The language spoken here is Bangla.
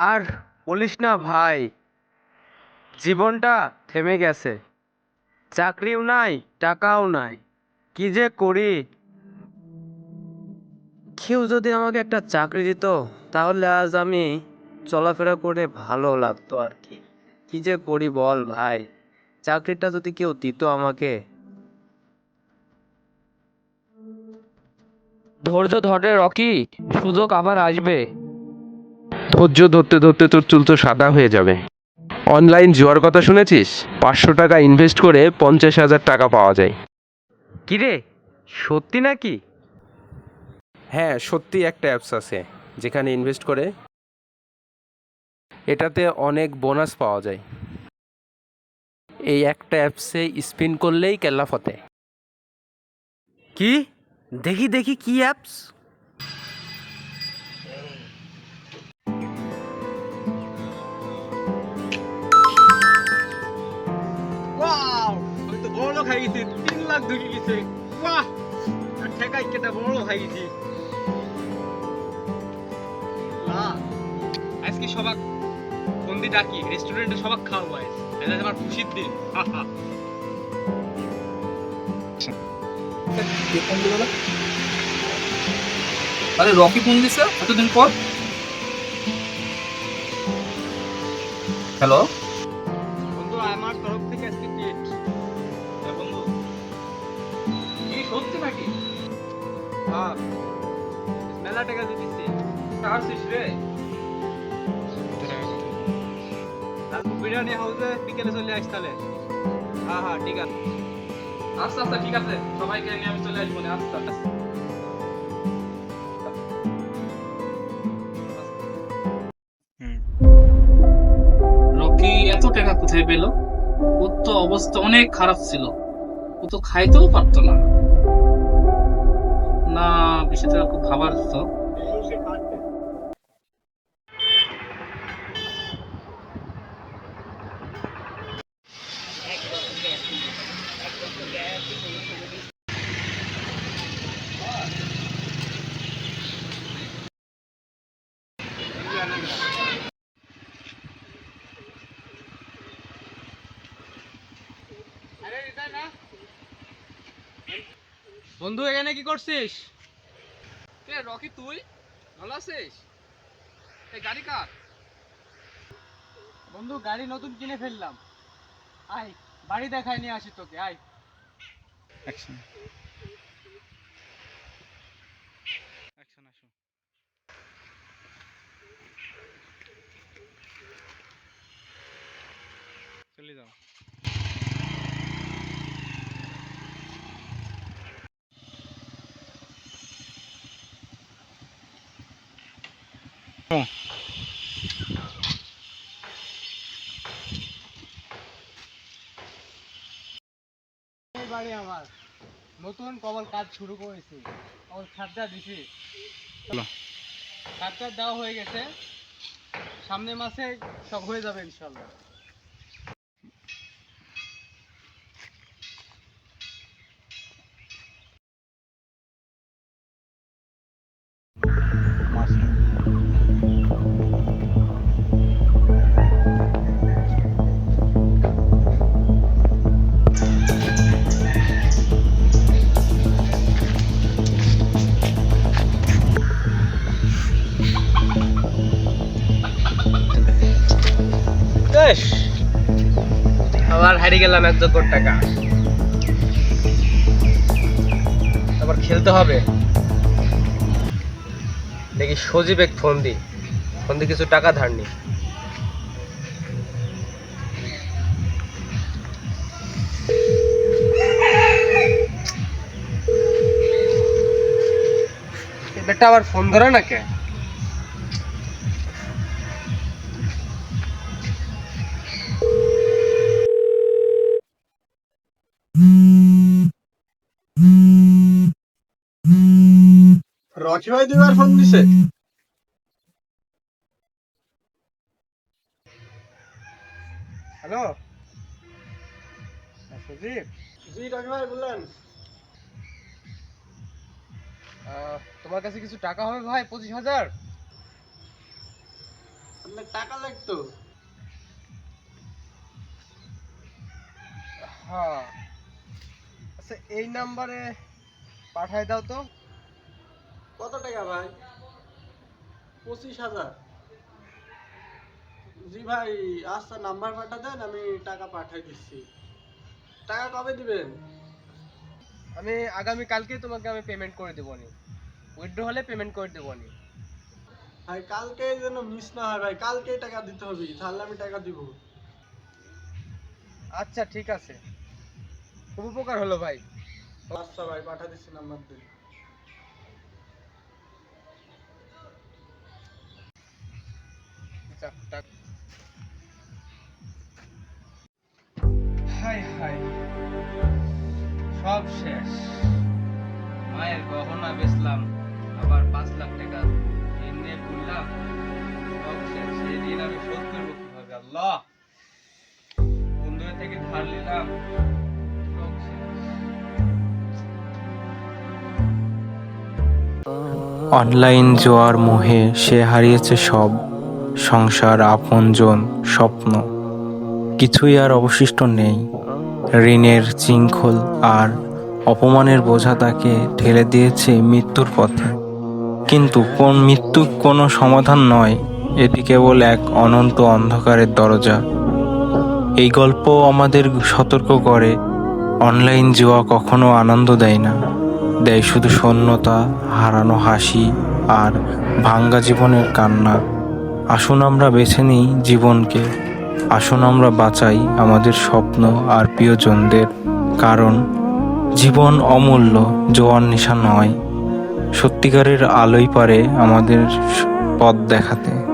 আর বলিস না ভাই জীবনটা থেমে গেছে। চাকরিও নাই টাকাও নাই। কি যে করি? কেউ যদি আমাকে একটা চাকরি দিত তাহলে আজ আমি চলাফেরা করে ভালো লাগতো আর কি। কি যে করি বল ভাই চাকরিটা যদি কেউ দিত আমাকে। ধৈর্য ধরে রকি সুযোগ আবার আসবে। ধৈর্য ধরতে ধরতে তোর চুল তো সাদা হয়ে যাবে। অনলাইন জুয়ার কথা শুনেছিস? পাঁচশো টাকা ইনভেস্ট করে পঞ্চাশ হাজার টাকা পাওয়া যায়। কিরে সত্যি নাকি? হ্যাঁ সত্যি একটা অ্যাপস আছে যেখানে ইনভেস্ট করে এটাতে অনেক বোনাস পাওয়া যায়। এই একটা অ্যাপসে স্পিন করলেই কেল্লা ফতে। কি? দেখি দেখি কি অ্যাপস বড় তিন লাখ গেছে। বাহ! ঠেকাই কেটে বড় আজকে সবাক বন্দি ডাকি রেস্টুরেন্টে সবাক আজ। এটা আমার খুশির দিন। আরে রকি ফোন দিছে? এতদিন পর? হ্যালো? কি সত্যি নাকি হ্যাঁ মেলা টাকা দিতেছি আসছিস রে? বিরিয়ানি হাউসে বিকেলে চলে আসি তাহলে। হ্যাঁ হ্যাঁ ঠিক আছে। আচ্ছা আচ্ছা ঠিক আছে। সবাইকে নিয়ে আমি চলে আসব না। আচ্ছা আচ্ছা। রকি এত টাকা কোথায় পেল? ওর তো অবস্থা অনেক খারাপ ছিল। ও তো খাইতেও পারতো না। বিষয়টা খুব ভাবার তো বন্ধু এখানে কি করছিস? কে রকি তুই? ভালো আছিস? এই গাড়ি কার? বন্ধু গাড়ি নতুন কিনে ফেললাম। আয় বাড়ি দেখায় নিয়ে আসি তোকে আয়। চলে যাও এই বাড়ি আমার। নতুন কবল কাজ শুরু করেছি। কবল খাদ্যা দিছি। খাদ্যা দেওয়া হয়ে গেছে। সামনে মাসে সব হয়ে যাবে ইনশাল্লাহ। বেশ আবার হারিয়ে গেলাম এক কোটি টাকা। আবার খেলতে হবে। দেখি সজীব এক ফোন দি ফোন দিয়ে কিছু টাকা ধার নি বেটা আবার ফোন ধরে না কে? রকি ভাই দুবার ফোন দিছে। হ্যালো সজীব জি রকি ভাই বললেন। তোমার কাছে কিছু টাকা হবে ভাই? পঁচিশ হাজার? আপনার টাকা লাগতো। হ্যাঁ। আচ্ছা এই নাম্বারে পাঠাই দাও তো। কত টাকা ভাই? পঁচিশ হাজার। জি ভাই আচ্ছা নাম্বার পাঠা দেন আমি টাকা পাঠাই দিচ্ছি। টাকা কবে দিবেন? আমি আগামী কালকে তোমাকে আমি পেমেন্ট করে দেবো নি উইথড্র হলে পেমেন্ট করে দেবো নি ভাই কালকে যেন মিস না হয় ভাই কালকেই টাকা দিতে হবে তাহলে আমি টাকা দিব। আচ্ছা ঠিক আছে। খুব উপকার হলো ভাই। আচ্ছা ভাই পাঠা দিচ্ছি নাম্বার দিন হাই হাই সব শেষ। মায়ের গহনা বেচলাম, আবার পাঁচ লাখ টাকা। সব শেষ। আমি শোধ করব কীভাবে? আল্লাহ! বন্ধুদের থেকে ধার নিলাম অনলাইন জোয়ার মোহে সে হারিয়েছে সব। সংসার আপনজন স্বপ্ন। কিছুই আর অবশিষ্ট নেই। ঋণের শৃঙ্খল আর অপমানের বোঝা তাকে ঠেলে দিয়েছে মৃত্যুর পথে। কিন্তু কোন মৃত্যু কোনো সমাধান নয়, এটি কেবল এক অনন্ত অন্ধকারের দরজা। এই গল্প আমাদের সতর্ক করে, অনলাইন জুয়া কখনো আনন্দ দেয় না। দেয় শুধু শূন্যতা, হারানো হাসি আর ভাঙ্গা জীবনের কান্না। আসুন আমরা বেছে নিই জীবনকে। আসুন আমরা বাঁচাই আমাদের স্বপ্ন আর প্রিয়জনদের। কারণ, জীবন অমূল্য জোয়ার নেশা নয়। সত্যিকারের আলোই পারে আমাদের পথ দেখাতে।